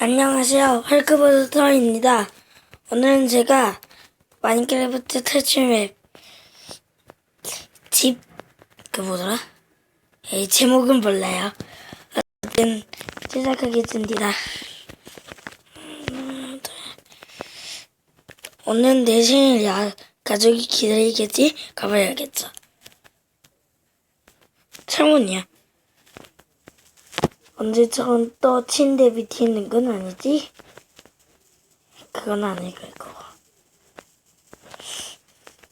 안녕하세요. 헐크버스터입니다. 오늘은 제가 마인크래프트 탈출맵 집, 그 뭐더라? 에이, 제목은 몰라요. 어쨌든 시작하겠습니다. 음, 오늘 내 생일이야. 가족이 기다리겠지? 가봐야겠어. 창문이야. 언제처럼 또 침대 밑에 있는 건 아니지? 그건 아닐 거고.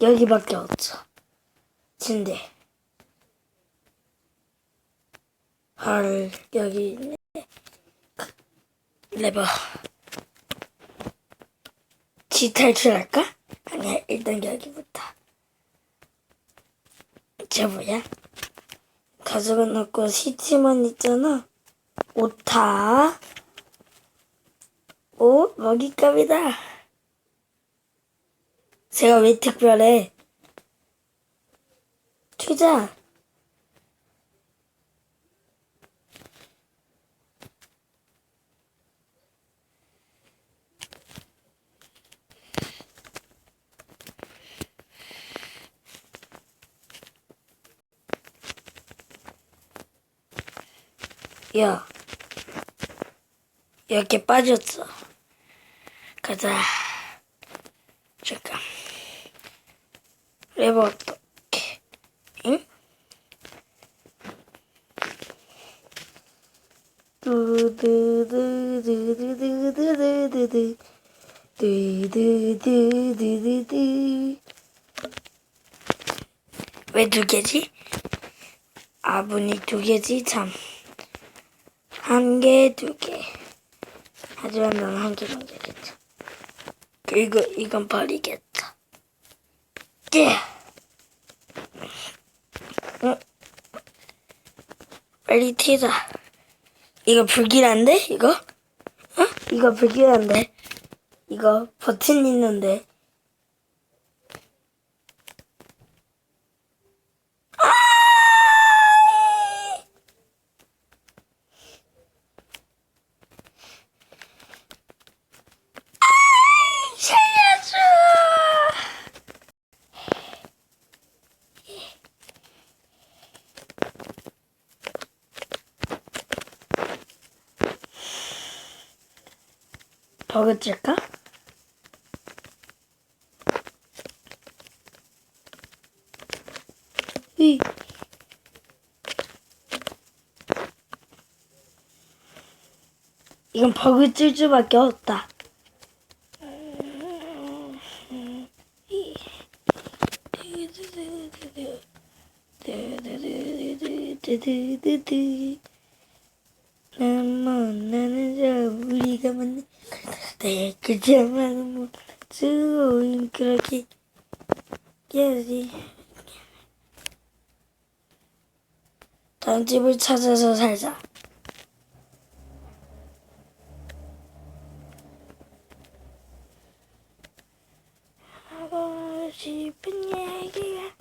여기밖에 없어. 침대. 헐, 여기 있네. 레버. 지 탈출할까? 아니야, 일단 여기부터. 저 뭐야? 가족은 없고 시체만 있잖아. 오타. 오, 먹잇감이다. 제가 왜 특별해? 투자. 야. 이렇게 빠졌어. 가자. 잠깐. 레버 어떻게? 응? 두두두두두두두두두 두두두두두두 왜 두 개지? 아분이 두 개지 참. 한 개, 두 개. 하지만 난 한 개만 되겠다. 그리고 이건 버리겠다. 예. 응. 빨리 튀자. 이거 불길한데? 이거? 어? 이거 불길한데? 이거 버튼 있는데. 아! 살려줘! 버그 찔까? 이. 이건 버그 찔 수밖에 없다. 나만 나는 자 우리가 만난 내 뭐 즐거운 그렇게 깨지 다른 집을 찾아서 살자. 하고 싶은 얘기가.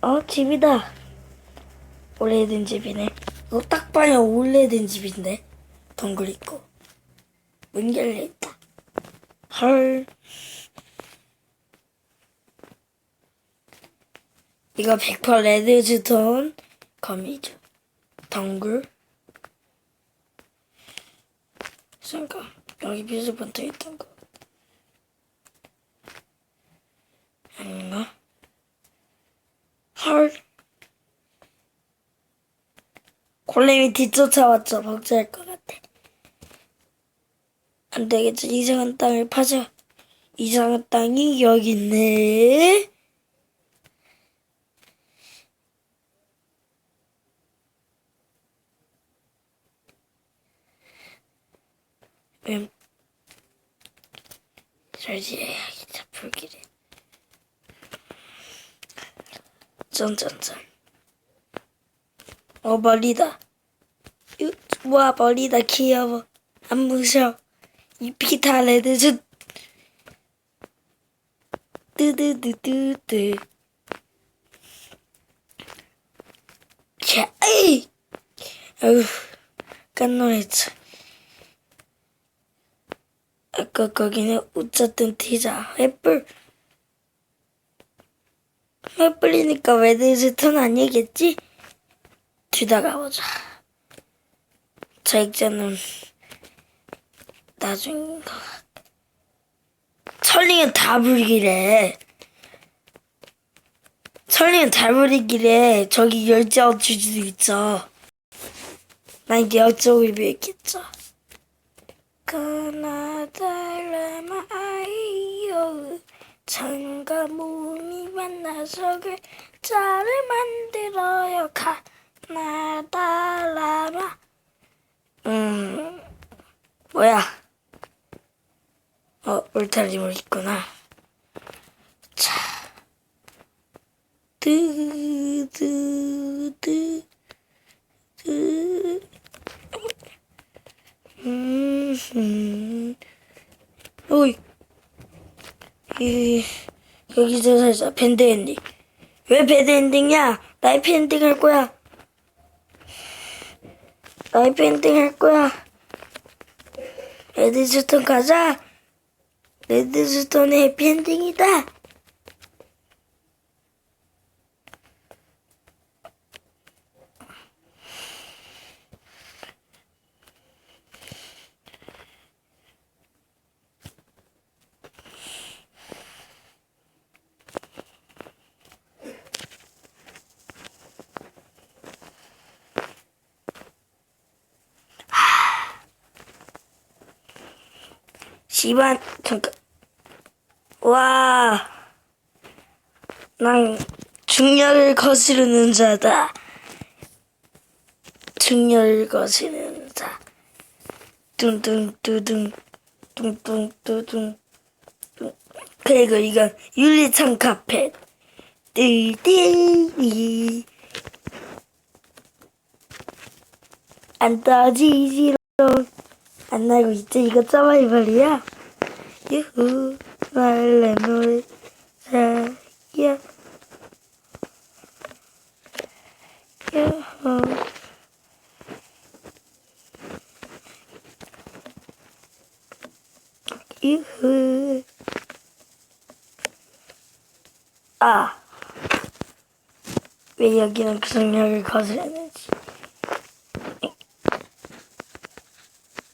어 집이다. 오래된 집이네. 이거 딱 봐야 오래된 집인데 동굴 있고 문 열려 있다 헐 이거 100% 레드스톤 거미줄 동굴 잠깐 여기 비스번트 있던 거 아닌가? 헐 골렘이 뒤쫓아왔죠. 것 같아. 안 되겠죠. 이상한 땅을 파자. 이상한 땅이 여기 있네. 음, 설치해야겠다. 불길에. 짠짠짠. 어 멀리다. 유, 와 멀리다 귀여워. 안 무셔. 잎이 다 레드즈. 뜨드드드드. 자, 에이. 아휴, 깜놀했지. 아까 거기는 웃었던 티자, 횃불. 횃불이니까 레드스톤 아니겠지? 뒤다 가 보자. 저 액자는 나중인 것 같아. 천리는 다 부리기래. 천리는 다 부리기래. 저기 열자 주지도 있죠. 난 열정을 비했겠죠. 그나달라마 아이요 창과 몸이 만나서 글자를 만들어요 가나달라마 음 뭐야 어 울타리물 있구나 자 드드드 드 음, 음. 어이. 이, 여기서 살자. 밴드 엔딩. 왜 밴드 엔딩이야? 라이프 엔딩 할 거야. 라이프 엔딩 할 거야. 레드스톤 가자. 레드스톤의 해피 엔딩이다. 시반, 잠깐. 와. 난 중력을 거스르는 자다. 중력을 거스르는 자. 뚱뚱뚜둥, 뚱뚱뚜둥. 뚱. 그리고 이건 윤리창 카펫. 띠띠. 안 떠지지롱. 안 나고 있지? 이거 서바이벌이야? 유후, 말래 노래, 자야. 유후. 유후. 아. 왜 여기는 구성력을 거스르는지.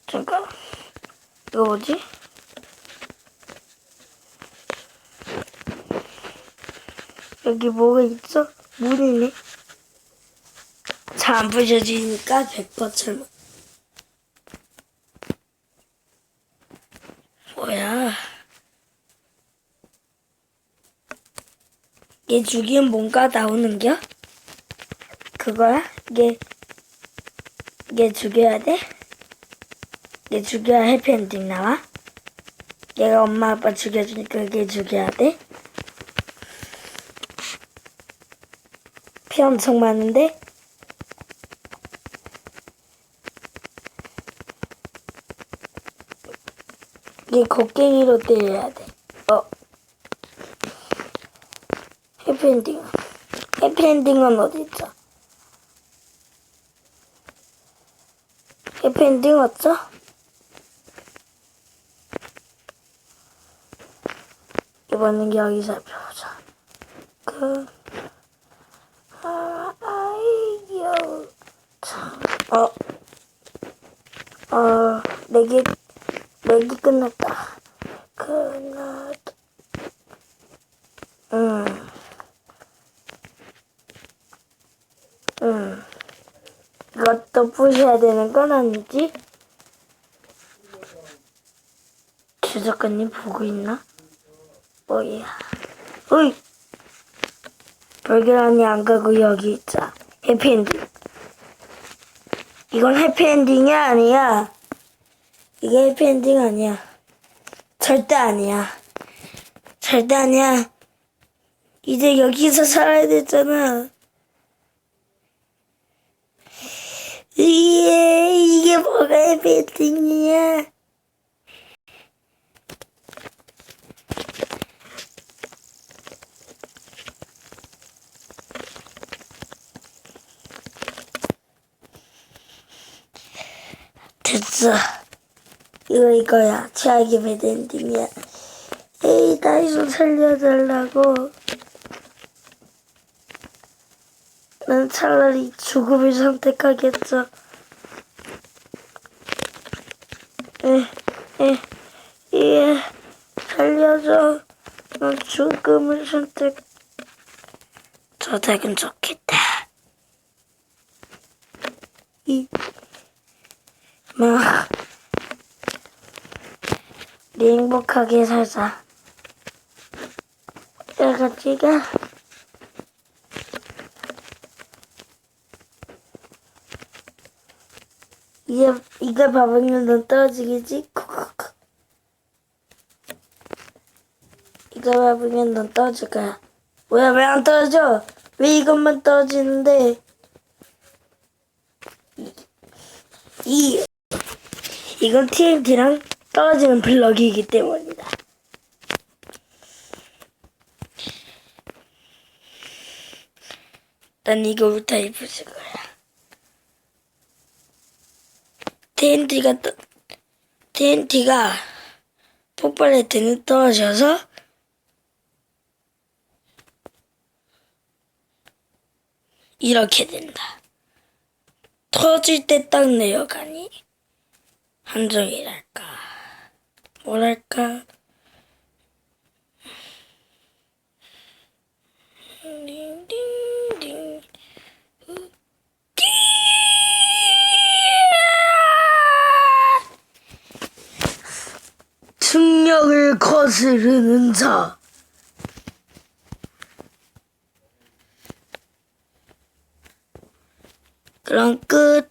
잠깐. 이거 뭐지? 여기 뭐가 있어? 문이네. 잘 안 부셔지니까 100%처럼. 뭐야. 얘 죽이면 뭔가 나오는겨? 그거야? 얘, 얘 죽여야 돼? 얘 죽여야 해피엔딩 나와? 얘가 엄마 아빠 죽여주니까 얘 죽여야 돼? 피 엄청 많은데? 얘 곡괭이로 때려야 돼. 어. 해피엔딩. 해피엔딩은 어디 있죠? 해피엔딩 없죠? 이번엔 여기 살펴보자. 그, 아, 아이요. 참, 어, 어, 내기, 내기 끝났다. 끝났다. 응. 응. 이것도 부셔야 되는 건 아니지? 주작가님 보고 있나? 뭐야? 어이! 별계란이 안 가고 여기 있자. 해피엔딩. 이건 해피엔딩이 아니야. 이게 해피엔딩 아니야. 절대 아니야. 절대 아니야. 이제 여기서 살아야 되잖아. 이게, 이게 뭐가 해피엔딩이야. 됐어. 이거 이거야. 최악의 배드 엔딩이야. 에이 다이소 살려달라고. 난 차라리 죽음을 선택하겠어. 에, 에, 예, 살려줘. 난 죽음을 선택. 저 닭은 좋겠다. 이, 네 행복하게 살자. 야, 같이 가. 이제, 이거 봐보면 넌 떨어지겠지? 이거 봐보면 넌 떨어질 거야. 뭐야, 왜 안 떨어져? 왜 이것만 떨어지는데? 이, 이 이건 TNT랑 떨어지는 블럭이기 때문이다. 난 이거부터 입으실 거야. TNT가 떠, TNT가 폭발할 때는 떨어져서 이렇게 된다. 터질 때 딱 내려가니 함정이랄까 뭐랄까. 딩딩딩 충력을 거스르는 자. 그럼 끝